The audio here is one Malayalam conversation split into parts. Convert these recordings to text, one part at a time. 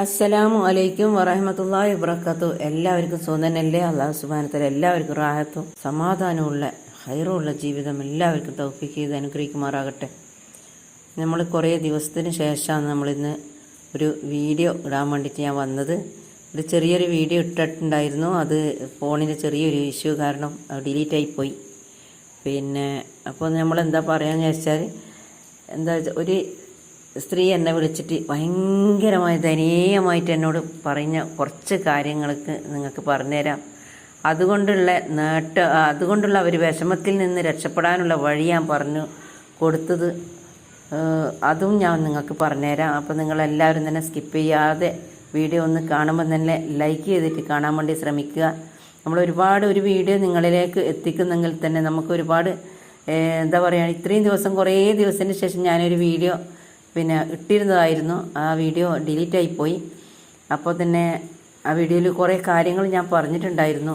അസ്സലാമു അലൈക്കും വറഹമത്തല്ലാഹി വബർക്കാത്തു എല്ലാവർക്കും സുന്ദനല്ലേ അള്ളാഹു സുബാനത്തിൽ എല്ലാവർക്കും റാഹത്തും സമാധാനമുള്ള ഹൈറുള്ള ജീവിതം എല്ലാവർക്കും തൗഫീഖ് ചെയ്ത് അനുഗ്രഹിക്കുമാറാകട്ടെ. നമ്മൾ കുറേ ദിവസത്തിന് ശേഷമാണ് നമ്മളിന്ന് ഒരു വീഡിയോ ഇടാൻ വേണ്ടിയിട്ട് ഞാൻ വന്നത്. ഒരു ചെറിയൊരു വീഡിയോ ഇട്ടിട്ടുണ്ടായിരുന്നു. അത് ഫോണിന്റെ ചെറിയൊരു ഇഷ്യൂ കാരണം ഡിലീറ്റ് ആയിപ്പോയി പിന്നെ അപ്പോൾ നമ്മൾ എന്താ എന്ന് വെച്ചാൽ എന്താ ഒരു സ്ത്രീ എന്നെ വിളിച്ചിട്ട് ഭയങ്കരമായി ദയനീയമായിട്ട് എന്നോട് പറഞ്ഞ കുറച്ച് കാര്യങ്ങൾക്ക് നിങ്ങൾക്ക് പറഞ്ഞുതരാം. അതുകൊണ്ടുള്ള നേട്ട അതുകൊണ്ടുള്ള ഒരു വിഷമത്തിൽ നിന്ന് രക്ഷപ്പെടാനുള്ള വഴി ഞാൻ പറഞ്ഞു കൊടുത്തത് അതും ഞാൻ നിങ്ങൾക്ക് പറഞ്ഞുതരാം. അപ്പോൾ നിങ്ങളെല്ലാവരും തന്നെ സ്കിപ്പ് ചെയ്യാതെ വീഡിയോ ഒന്ന് കാണുമ്പോൾ തന്നെ ലൈക്ക് ചെയ്തിട്ട് കാണാൻ വേണ്ടി ശ്രമിക്കുക. നമ്മൾ ഒരുപാട് ഒരു വീഡിയോ നിങ്ങളിലേക്ക് എത്തിക്കുന്നെങ്കിൽ തന്നെ നമുക്ക് ഒരുപാട് എന്താ പറയുക ഇത്രയും ദിവസം കുറേ ദിവസത്തിന് ശേഷം ഞാനൊരു വീഡിയോ പിന്നെ ഇട്ടിരുന്നതായിരുന്നു. ആ വീഡിയോ ഡിലീറ്റ് ആയിപ്പോയി അപ്പോൾ തന്നെ ആ വീഡിയോയിൽ കുറേ കാര്യങ്ങൾ ഞാൻ പറഞ്ഞിട്ടുണ്ടായിരുന്നു.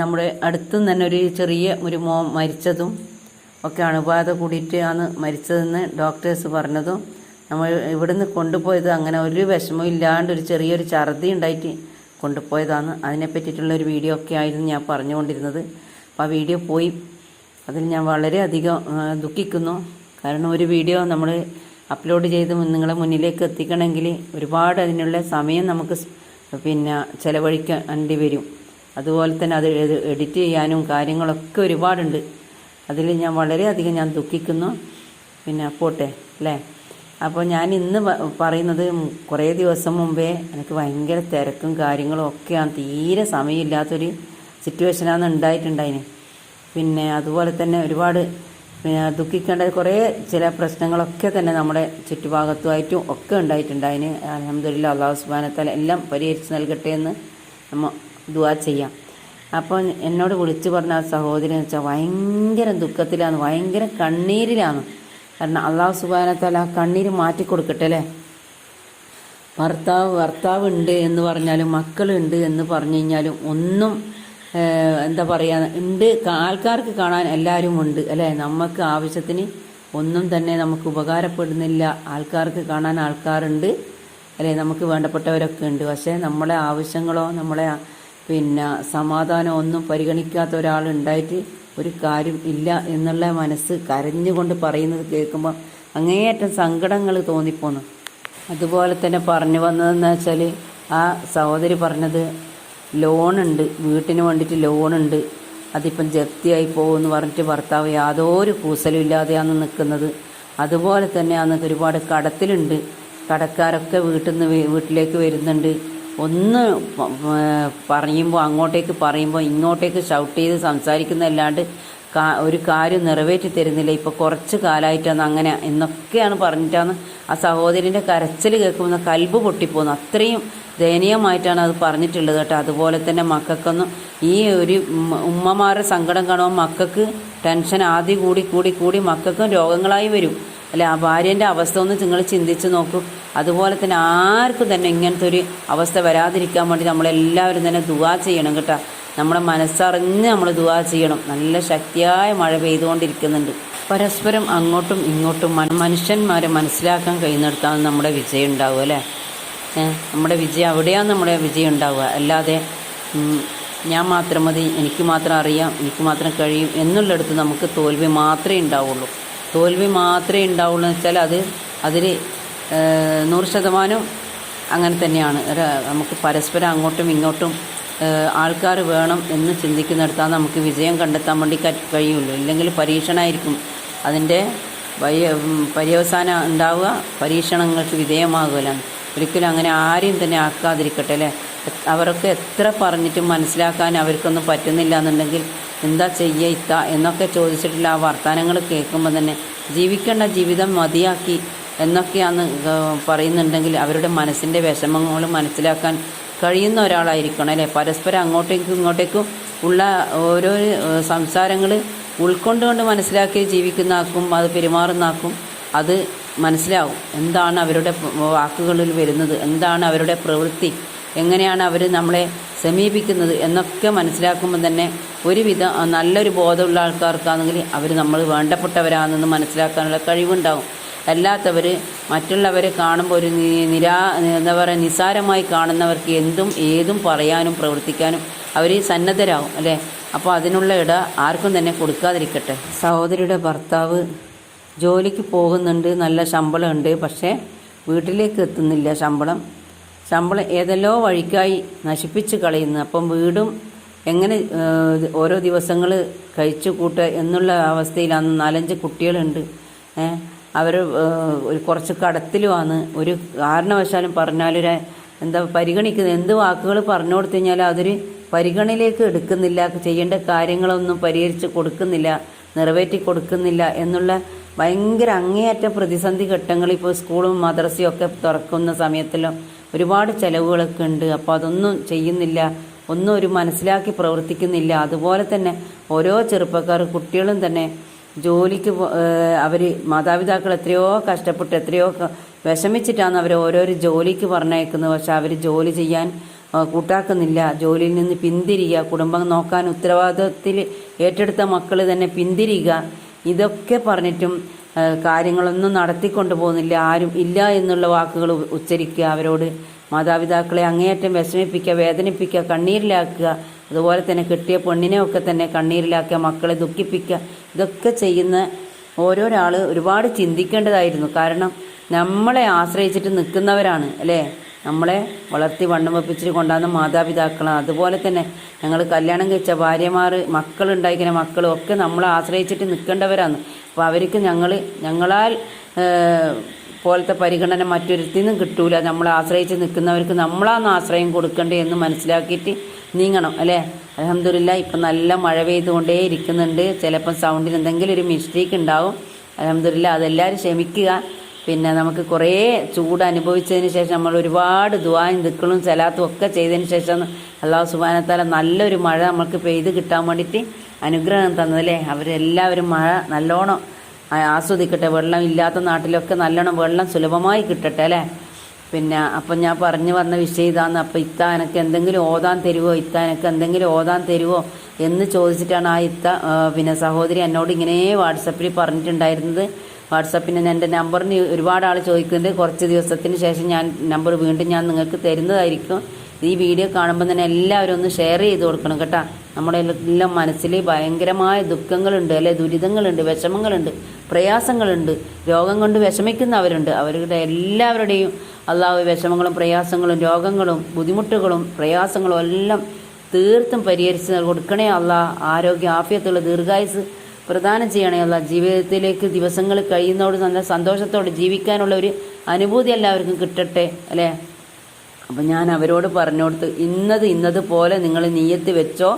നമ്മുടെ അടുത്തും തന്നെ ഒരു ചെറിയ ഒരു മോ മരിച്ചതും ഒക്കെ അണുബാധ കൂടിയിട്ട് ആണ് മരിച്ചതെന്ന് ഡോക്ടേഴ്സ് പറഞ്ഞതും. നമ്മൾ ഇവിടുന്ന് കൊണ്ടുപോയത് അങ്ങനെ ഒരു വിഷമവും ഇല്ലാണ്ട് ഒരു ചെറിയൊരു ഛർദി ഉണ്ടായിട്ട് കൊണ്ടുപോയതാണ്. അതിനെ പറ്റിയിട്ടുള്ള ഒരു വീഡിയോ ഒക്കെ ആയിരുന്നു ഞാൻ പറഞ്ഞുകൊണ്ടിരുന്നത്. അപ്പോൾ ആ വീഡിയോ പോയി. അതിൽ ഞാൻ വളരെയധികം ദുഃഖിക്കുന്നു. കാരണം ഒരു വീഡിയോ നമ്മൾ അപ്ലോഡ് ചെയ്ത് നിങ്ങളെ മുന്നിലേക്ക് എത്തിക്കണമെങ്കിൽ ഒരുപാട് അതിനുള്ള സമയം നമുക്ക് പിന്നെ ചിലവഴിക്കേണ്ടി വരും. അതുപോലെ തന്നെ അത് എഡിറ്റ് ചെയ്യാനും കാര്യങ്ങളൊക്കെ ഒരുപാടുണ്ട്. അതിൽ ഞാൻ വളരെയധികം ഞാൻ ദുഃഖിക്കുന്നു. പിന്നെ പോട്ടെ അല്ലേ? അപ്പോൾ ഞാൻ ഇന്ന് പറയുന്നത് കുറേ ദിവസം മുമ്പേ എനിക്ക് ഭയങ്കര തിരക്കും കാര്യങ്ങളും ഒക്കെയാണ്. തീരെ സമയമില്ലാത്തൊരു സിറ്റുവേഷനാണ് ഉണ്ടായിട്ടുണ്ടായിന്. പിന്നെ അതുപോലെ തന്നെ ഒരുപാട് ദുഃഖിക്കേണ്ട കുറേ ചില പ്രശ്നങ്ങളൊക്കെ തന്നെ നമ്മുടെ ചുറ്റുഭാഗത്തുമായിട്ടും ഒക്കെ ഉണ്ടായിട്ടുണ്ട്. ഉണ്ടായിട്ടുണ്ടായിന് അലഹമ്മദില്ല അള്ളാഹു സുബാനത്താൽ എല്ലാം പരിഹരിച്ച് നൽകട്ടെ എന്ന് നമ്മൾ ദുവാ ചെയ്യാം. അപ്പോൾ എന്നോട് വിളിച്ചു പറഞ്ഞ ആ സഹോദരി എന്ന് വെച്ചാൽ ഭയങ്കര ദുഃഖത്തിലാണ് ഭയങ്കര കണ്ണീരിലാണ്. കാരണം അള്ളാഹു സുബാനത്താൽ ആ കണ്ണീര് മാറ്റി കൊടുക്കട്ടെ അല്ലേ? ഭർത്താവ് ഭർത്താവ് ഉണ്ട് എന്ന് പറഞ്ഞാലും മക്കളുണ്ട് എന്ന് പറഞ്ഞു കഴിഞ്ഞാലും ഒന്നും എന്താ പറയുക ഉണ്ട്. ആൾക്കാർക്ക് കാണാൻ എല്ലാവരും ഉണ്ട് അല്ലേ? നമുക്ക് ആവശ്യത്തിന് ഒന്നും തന്നെ നമുക്ക് ഉപകാരപ്പെടുന്നില്ല. ആൾക്കാർക്ക് കാണാൻ ആൾക്കാരുണ്ട് അല്ലേ? നമുക്ക് വേണ്ടപ്പെട്ടവരൊക്കെ ഉണ്ട്. പക്ഷേ നമ്മളെ ആവശ്യങ്ങളോ നമ്മളെ പിന്നെ സമാധാനം ഒന്നും പരിഗണിക്കാത്ത ഒരാളുണ്ടായിട്ട് ഒരു കാര്യം ഇല്ല എന്നുള്ള മനസ്സ് കരഞ്ഞുകൊണ്ട് പറയുന്നത് കേൾക്കുമ്പോൾ അങ്ങേയറ്റം സങ്കടങ്ങൾ തോന്നിപ്പോന്നു. അതുപോലെ തന്നെ പറഞ്ഞു വന്നതെന്ന് വെച്ചാൽ ആ സഹോദരി പറഞ്ഞത് ലോണുണ്ട്. വീട്ടിന് വേണ്ടിയിട്ട് ലോണുണ്ട്. അതിപ്പം ജപ്തിയായി പോകുമെന്ന് പറഞ്ഞിട്ട് ഭർത്താവ് യാതൊരു കൂസലും ഇല്ലാതെയാണ് നിൽക്കുന്നത്. അതുപോലെ തന്നെ അന്ന് ഒരുപാട് കടത്തിലുണ്ട്. കടക്കാരൊക്കെ വീട്ടിൽ നിന്ന് വീട്ടിലേക്ക് വരുന്നുണ്ട്. ഒന്ന് പറയുമ്പോൾ അങ്ങോട്ടേക്ക് പറയുമ്പോൾ ഇങ്ങോട്ടേക്ക് ഷൗട്ട് ചെയ്ത് സംസാരിക്കുന്നതല്ലാണ്ട് ഒരു കാര്യം നിറവേറ്റി തരുന്നില്ല. ഇപ്പോൾ കുറച്ച് കാലമായിട്ടാണ് അങ്ങനെ എന്നൊക്കെയാണ് പറഞ്ഞിട്ടാണ് ആ സഹോദരിന്റെ കരച്ചിൽ കേൾക്കുമ്പോൾ കൽബ് പൊട്ടിപ്പോകുന്നു അത്രയും ദയനീയമായിട്ടാണ് അത് പറഞ്ഞിട്ടുള്ളത് കേട്ടോ. അതുപോലെ തന്നെ മക്കൾക്കൊന്നും ഈ ഒരു ഉമ്മമാരുടെ സങ്കടം കാണുമ്പോൾ മക്കൾക്ക് ടെൻഷൻ ആദ്യം കൂടി കൂടി കൂടി മക്കൾക്കും രോഗങ്ങളായി വരും. അല്ലെ ആ ഭാര്യന്റെ അവസ്ഥ ഒന്ന് നിങ്ങൾ ചിന്തിച്ച് നോക്കൂ. അതുപോലെ തന്നെ ആർക്കും തന്നെ ഇങ്ങനത്തെ ഒരു അവസ്ഥ വരാതിരിക്കാൻ വേണ്ടി നമ്മളെല്ലാവരും തന്നെ ദുവാ ചെയ്യണം കേട്ടോ. നമ്മുടെ മനസ്സറിഞ്ഞ് നമ്മൾ ദുവാ ചെയ്യണം. നല്ല ശക്തിയായ മഴ പെയ്തുകൊണ്ടിരിക്കുന്നുണ്ട്. പരസ്പരം അങ്ങോട്ടും ഇങ്ങോട്ടും മന- മനുഷ്യന്മാരെ മനസ്സിലാക്കാൻ കഴിയുന്നിടത്താണ് നമ്മുടെ വിജയം ഉണ്ടാവുക അല്ലേ? നമ്മുടെ വിജയം അവിടെയാണ് നമ്മുടെ വിജയം ഉണ്ടാവുക. അല്ലാതെ ഞാൻ മാത്രം മതി എനിക്ക് മാത്രം അറിയാം എനിക്ക് മാത്രം കഴിയും എന്നുള്ളിടത്ത് നമുക്ക് തോൽവി മാത്രമേ ഉണ്ടാവുള്ളൂ. തോൽവി മാത്രമേ ഉണ്ടാവുള്ളൂ എന്ന് വെച്ചാൽ അത് അതിൽ നൂറ് ശതമാനം അങ്ങനെ തന്നെയാണ്. നമുക്ക് പരസ്പരം അങ്ങോട്ടും ഇങ്ങോട്ടും ആൾക്കാർ വേണം എന്ന് ചിന്തിക്കുന്നിടത്താണ് നമുക്ക് വിജയം കണ്ടെത്താൻ വേണ്ടി കഴിയുള്ളൂ ഇല്ലെങ്കിൽ പരീക്ഷണമായിരിക്കും അതിന്റെ പര്യവസാനം ഉണ്ടാവുക പരീക്ഷണങ്ങൾക്ക് വിധേയമാകുകയാണ്. ഒരിക്കലും അങ്ങനെ ആരെയും തന്നെ ആക്കാതിരിക്കട്ടെ അല്ലേ? അവർക്ക് എത്ര പറഞ്ഞിട്ടും മനസ്സിലാക്കാൻ അവർക്കൊന്നും പറ്റുന്നില്ല എന്നുണ്ടെങ്കിൽ എന്താ ചെയ്യുക ഇത്ത എന്നൊക്കെ ചോദിച്ചിട്ടുള്ള ആ വർത്തമാനങ്ങൾ കേൾക്കുമ്പോൾ തന്നെ ജീവിക്കേണ്ട ജീവിതം മതിയാക്കി എന്നൊക്കെയാണ് പറയുന്നുണ്ടെങ്കിൽ അവരുടെ മനസ്സിന്റെ വിഷമങ്ങൾ മനസ്സിലാക്കാൻ കഴിയുന്ന ഒരാളായിരിക്കണം അല്ലേ? പരസ്പരം അങ്ങോട്ടേക്കും ഇങ്ങോട്ടേക്കും ഉള്ള ഓരോ സംസാരങ്ങൾ ഉൾക്കൊണ്ടുകൊണ്ട് മനസ്സിലാക്കി ജീവിക്കുന്ന ആക്കും അത് പെരുമാറുന്ന ആക്കും അത് മനസ്സിലാവും. എന്താണ് അവരുടെ വാക്കുകളിൽ വരുന്നത്? എന്താണ് അവരുടെ പ്രവൃത്തി? എങ്ങനെയാണ് അവർ നമ്മളെ സമീപിക്കുന്നത്? എന്നൊക്കെ മനസ്സിലാക്കുമ്പോൾ തന്നെ ഒരുവിധ നല്ലൊരു ബോധമുള്ള ആൾക്കാർക്കാണെങ്കിൽ അവർ നമ്മൾ വേണ്ടപ്പെട്ടവരാണെന്ന് മനസ്സിലാക്കാനുള്ള കഴിവുണ്ടാവും. അല്ലാത്തവർ മറ്റുള്ളവരെ കാണുമ്പോൾ ഒരു നിരാ എന്താ പറയുക നിസാരമായി കാണുന്നവർക്ക് എന്തും ഏതും പറയാനും പ്രവർത്തിക്കാനും അവർ സന്നദ്ധരാകും അല്ലേ? അപ്പോൾ അതിനുള്ള ഇട ആർക്കും തന്നെ കൊടുക്കാതിരിക്കട്ടെ. സഹോദരിയുടെ ഭർത്താവ് ജോലിക്ക് പോകുന്നുണ്ട് നല്ല ശമ്പളമുണ്ട് പക്ഷേ വീട്ടിലേക്ക് എത്തുന്നില്ല ശമ്പളം. ശമ്പളം ഏതെല്ലോ വഴിക്കായി നശിപ്പിച്ച് കളയുന്നു. അപ്പം വീടും എങ്ങനെ ഓരോ ദിവസങ്ങൾ കഴിച്ചു കൂട്ടുക എന്നുള്ള അവസ്ഥയിലാണ് നാലഞ്ച് കുട്ടികളുണ്ട്. അവർ ഒരു കുറച്ച് കടത്തിലുമാണ്. ഒരു കാരണവശാലും പറഞ്ഞാലൊരു എന്താ പരിഗണിക്കുന്നത്? എന്ത് വാക്കുകൾ പറഞ്ഞു കൊടുത്തു കഴിഞ്ഞാൽ അതൊരു പരിഗണനയിലേക്ക് എടുക്കുന്നില്ല. ചെയ്യേണ്ട കാര്യങ്ങളൊന്നും പരിഹരിച്ച് കൊടുക്കുന്നില്ല. നിറവേറ്റി കൊടുക്കുന്നില്ല എന്നുള്ള ഭയങ്കര അങ്ങേയറ്റ പ്രതിസന്ധി ഘട്ടങ്ങൾ ഇപ്പോൾ സ്കൂളും മദ്രസയും ഒക്കെ തുറക്കുന്ന സമയത്തെല്ലാം ഒരുപാട് ചിലവുകളൊക്കെ ഉണ്ട്. അപ്പോൾ അതൊന്നും ചെയ്യുന്നില്ല. ഒന്നും ഒരു മനസ്സിലാക്കി പ്രവർത്തിക്കുന്നില്ല. അതുപോലെ തന്നെ ഓരോ ചെറുപ്പക്കാർ കുട്ടികളും തന്നെ ജോലിക്ക് അവർ മാതാപിതാക്കൾ എത്രയോ കഷ്ടപ്പെട്ട് എത്രയോ വിഷമിച്ചിട്ടാണ് അവർ ഓരോരോ ജോലിക്ക് പറഞ്ഞയക്കുന്നത്. പക്ഷെ അവർ ജോലി ചെയ്യാൻ കൂട്ടാക്കുന്നില്ല. ജോലിയിൽ നിന്ന് പിന്തിരിയുക കുടുംബം നോക്കാൻ ഉത്തരവാദിത്വത്തിൽ ഏറ്റെടുത്ത മക്കൾ തന്നെ പിന്തിരിയുക. ഇതൊക്കെ പറഞ്ഞിട്ടും കാര്യങ്ങളൊന്നും നടത്തിക്കൊണ്ടു പോകുന്നില്ല. ആരും ഇല്ല എന്നുള്ള വാക്കുകൾ ഉച്ചരിക്കുക അവരോട്. മാതാപിതാക്കളെ അങ്ങേയറ്റം വിഷമിപ്പിക്കുക വേദനിപ്പിക്കുക കണ്ണീരിലാക്കുക. അതുപോലെ തന്നെ കിട്ടിയ പെണ്ണിനെ ഒക്കെ തന്നെ കണ്ണീരിലാക്കുക മക്കളെ ദുഃഖിപ്പിക്കുക. ഇതൊക്കെ ചെയ്യുന്ന ഓരോരാൾ ഒരുപാട് ചിന്തിക്കേണ്ടതായിരുന്നു. കാരണം നമ്മളെ ആശ്രയിച്ചിട്ട് നിൽക്കുന്നവരാണ് അല്ലേ? നമ്മളെ വളർത്തി വണ്ണം വെപ്പിച്ചിട്ട് കൊണ്ടുവന്ന മാതാപിതാക്കളാണ്. അതുപോലെ തന്നെ ഞങ്ങൾ കല്യാണം കഴിച്ച ഭാര്യമാർ മക്കളുണ്ടായിരിക്കുന്ന മക്കളും ഒക്കെ നമ്മളെ ആശ്രയിച്ചിട്ട് നിൽക്കേണ്ടവരാണ്. അപ്പോൾ അവർക്ക് ഞങ്ങൾ ഞങ്ങളാൽ പോലത്തെ പരിഗണന മറ്റൊരുത്തിൽ നിന്നും കിട്ടൂല. നമ്മളെ ആശ്രയിച്ച് നിൽക്കുന്നവർക്ക് നമ്മളാണ് ആശ്രയം കൊടുക്കേണ്ടത് എന്ന് മനസ്സിലാക്കിയിട്ട് നീങ്ങണം അല്ലേ? അലഹമില്ല ഇപ്പം നല്ല മഴ പെയ്തുകൊണ്ടേ ഇരിക്കുന്നുണ്ട്. ചിലപ്പം സൗണ്ടിന് എന്തെങ്കിലും ഒരു മിസ്റ്റേക്ക് ഉണ്ടാവും. അലഹമില്ല അതെല്ലാവരും ക്ഷമിക്കുക. പിന്നെ നമുക്ക് കുറേ ചൂട് അനുഭവിച്ചതിന് ശേഷം നമ്മൾ ഒരുപാട് ദുവായും ദിക്കളും ചെലാത്തും ഒക്കെ ചെയ്തതിന് ശേഷം അള്ളാഹു സുബാനത്താല നല്ലൊരു മഴ നമുക്ക് പെയ്ത് കിട്ടാൻ വേണ്ടിയിട്ട് അനുഗ്രഹം തന്നതല്ലേ അവരെല്ലാവരും മഴ നല്ലോണം ആസ്വദിക്കട്ടെ. വെള്ളം ഇല്ലാത്ത നാട്ടിലൊക്കെ നല്ലോണം വെള്ളം സുലഭമായി കിട്ടട്ടെ അല്ലേ? പിന്നെ അപ്പം ഞാൻ പറഞ്ഞു വന്ന വിഷയം ഇതാന്ന്. അപ്പം ഇത്ത എനിക്ക് എന്തെങ്കിലും ഓതാൻ തരുവോ? ഇത്ത എനിക്ക് എന്തെങ്കിലും ഓതാൻ തരുവോ? എന്ന് ചോദിച്ചിട്ടാണ് ആ ഇത്ത പിന്നെ സഹോദരി എന്നോട് ഇങ്ങനെ വാട്സപ്പിൽ പറഞ്ഞിട്ടുണ്ടായിരുന്നത്. വാട്സപ്പിന് എന്റെ നമ്പറിന് ഒരുപാട് ആൾ ചോദിക്കുന്നുണ്ട്. കുറച്ച് ദിവസത്തിന് ശേഷം ഞാൻ നമ്പർ വീണ്ടും ഞാൻ നിങ്ങൾക്ക് തരുന്നതായിരിക്കും. ഈ വീഡിയോ കാണുമ്പോൾ തന്നെ എല്ലാവരും ഒന്ന് ഷെയർ ചെയ്ത് കൊടുക്കണം കേട്ടോ. നമ്മുടെ എല്ലാം മനസ്സിൽ ഭയങ്കരമായ ദുഃഖങ്ങളുണ്ട് അല്ലെ? ദുരിതങ്ങളുണ്ട് വിഷമങ്ങളുണ്ട് പ്രയാസങ്ങളുണ്ട്. രോഗം കൊണ്ട് വിഷമിക്കുന്നവരുണ്ട്. അവരുടെ എല്ലാവരുടെയും അള്ളാഹു വിഷമങ്ങളും പ്രയാസങ്ങളും രോഗങ്ങളും ബുദ്ധിമുട്ടുകളും പ്രയാസങ്ങളും എല്ലാം തീർത്തും പരിഹരിച്ച് കൊടുക്കണേ അല്ല ആരോഗ്യ ആഫ്യത്തുള്ള ദീർഘായുസ് പ്രദാനം ചെയ്യണേ അല്ല ജീവിതത്തിലേക്ക് ദിവസങ്ങൾ കഴിയുന്നതോട് നല്ല സന്തോഷത്തോടെ ജീവിക്കാനുള്ള ഒരു അനുഭൂതി എല്ലാവർക്കും കിട്ടട്ടെ അല്ലേ? അപ്പം ഞാൻ അവരോട് പറഞ്ഞു കൊടുത്ത് ഇന്നത് ഇന്നത് പോലെ നിങ്ങൾ നീയത്ത് വെച്ചോ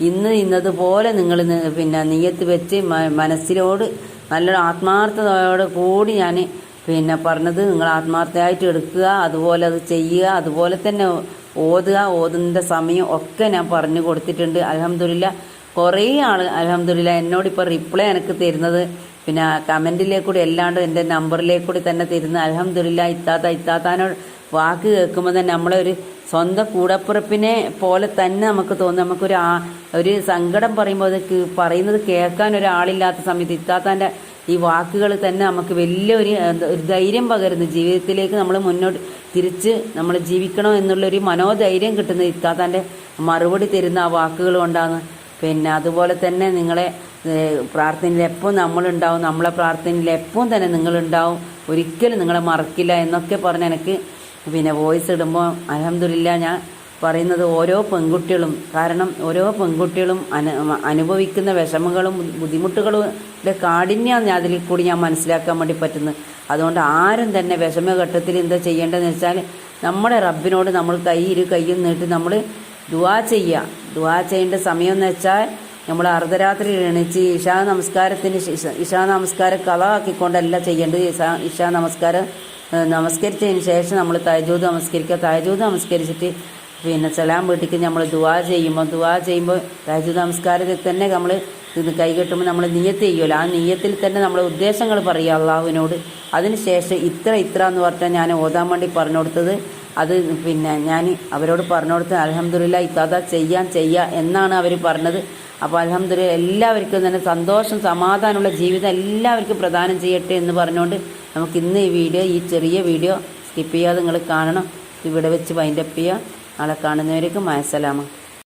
ഇന്ന് ഇന്നതുപോലെ നിങ്ങൾ പിന്നെ നീയത്ത് വെച്ച് മനസ്സിലോട് നല്ലൊരു ആത്മാർത്ഥതയോട് കൂടി ഞാൻ പിന്നെ പറഞ്ഞത് നിങ്ങൾ ആത്മാർത്ഥയായിട്ട് എടുക്കുക അതുപോലെ അത് ചെയ്യുക അതുപോലെ തന്നെ ഓതുക ഓതുന്നതിന്റെ സമയം ഒക്കെ ഞാൻ പറഞ്ഞു കൊടുത്തിട്ടുണ്ട്. അലഹമില്ല കുറേ ആൾ അലഹമില്ല എന്നോട് ഇപ്പോൾ റിപ്ലൈ എനിക്ക് തരുന്നത് പിന്നെ കമന്റിലേക്ക് കൂടി അല്ലാണ്ട് എന്റെ നമ്പറിലേക്ക് കൂടി തന്നെ തരുന്ന അലഹമില്ല ഇത്താത്ത ഇത്താത്താനോട് വാക്ക് കേൾക്കുമ്പോൾ തന്നെ നമ്മളെ ഒരു സ്വന്തം കൂടപ്പിറപ്പിനെ പോലെ തന്നെ നമുക്ക് തോന്നും. നമുക്കൊരു ആ ഒരു സങ്കടം പറയുമ്പോൾ അത് പറയുന്നത് കേൾക്കാൻ ഒരാളില്ലാത്ത സമയത്ത് ഇത്താത്താന്റെ ഈ വാക്കുകൾ തന്നെ നമുക്ക് വലിയൊരു ഒരു ധൈര്യം പകരുന്നു. ജീവിതത്തിലേക്ക് നമ്മൾ മുന്നോട്ട് തിരിച്ച് നമ്മൾ ജീവിക്കണം എന്നുള്ളൊരു മനോധൈര്യം കിട്ടുന്നത് ഇത്താത്താന്റെ മറുപടി തരുന്ന ആ വാക്കുകൾ കൊണ്ടാണ്. പിന്നെ അതുപോലെ തന്നെ നിങ്ങളെ പ്രാർത്ഥനയിൽ എപ്പോൾ നമ്മളുണ്ടാവും നമ്മളെ പ്രാർത്ഥനയിൽ എപ്പോൾ തന്നെ നിങ്ങളുണ്ടാവും ഒരിക്കലും നിങ്ങളെ മറക്കില്ല എന്നൊക്കെ പറഞ്ഞ് എനിക്ക് പിന്നെ വോയിസ് ഇടുമ്പോൾ അലഹമില്ല ഞാൻ പറയുന്നത് ഓരോ പെൺകുട്ടികളും കാരണം ഓരോ പെൺകുട്ടികളും അനു അനുഭവിക്കുന്ന വിഷമങ്ങളും ബുദ്ധിമുട്ടുകളും കാഠിന്യമാണ് അതിൽ കൂടി ഞാൻ മനസ്സിലാക്കാൻ വേണ്ടി പറ്റുന്നത്. അതുകൊണ്ട് ആരും തന്നെ വിഷമഘട്ടത്തിൽ എന്താ ചെയ്യേണ്ടതെന്ന് വെച്ചാൽ നമ്മുടെ റബ്ബിനോട് നമ്മൾ കൈ ഇരു കൈയും നീട്ടി നമ്മൾ ദുവാ ചെയ്യുക. ദുവാ ചെയ്യേണ്ട സമയം എന്ന് വെച്ചാൽ നമ്മൾ അർദ്ധരാത്രി എണീച്ച് ഇഷാ നമസ്കാരത്തിന് ഇഷാ നമസ്കാരം കളാക്കിക്കൊണ്ടല്ല ചെയ്യേണ്ടത് ഇഷാ ഇഷാ നമസ്കാരം നമസ്കരിച്ചതിന് ശേഷം നമ്മൾ തയജൂത് നമസ്കരിക്കുക. തയജൂത് നമസ്കരിച്ചിട്ട് പിന്നെ സലാം വീട്ടിക്ക് നമ്മൾ ദുവാ ചെയ്യുമ്പോൾ ദുവാ ചെയ്യുമ്പോൾ തയജൂത് നമസ്കാരത്തിൽ തന്നെ നമ്മൾ ഇത് കൈകെട്ടുമ്പോൾ നമ്മൾ നീയത്ത് ചെയ്യുമല്ലോ. ആ നീയത്തിൽ തന്നെ നമ്മൾ ഉദ്ദേശങ്ങൾ പറയുക അള്ളാഹുവിനോട്. അതിനുശേഷം ഇത്ര ഇത്ര എന്ന് പറഞ്ഞാൽ ഞാൻ ഓതാൻ വേണ്ടി പറഞ്ഞു കൊടുത്തത്. അത് പിന്നെ ഞാൻ അവരോട് പറഞ്ഞു കൊടുത്ത് അലഹമ്മദില്ല ഇത്താത ചെയ്യാൻ ചെയ്യുക എന്നാണ് അവർ പറഞ്ഞത്. അപ്പോൾ അലഹമ്മദില്ല എല്ലാവർക്കും തന്നെ സന്തോഷം സമാധാനമുള്ള ജീവിതം എല്ലാവർക്കും പ്രദാനം ചെയ്യട്ടെ എന്ന് പറഞ്ഞുകൊണ്ട് നമുക്ക് ഇന്ന് ഈ വീഡിയോ ഈ ചെറിയ വീഡിയോ സ്കിപ്പ് ചെയ്യാതെ നിങ്ങൾ കാണണം. ഇവിടെ വെച്ച് വൈൻഡപ്പ് ചെയ്യുക നാളെ കാണുന്നവരേക്കും മാസലാമ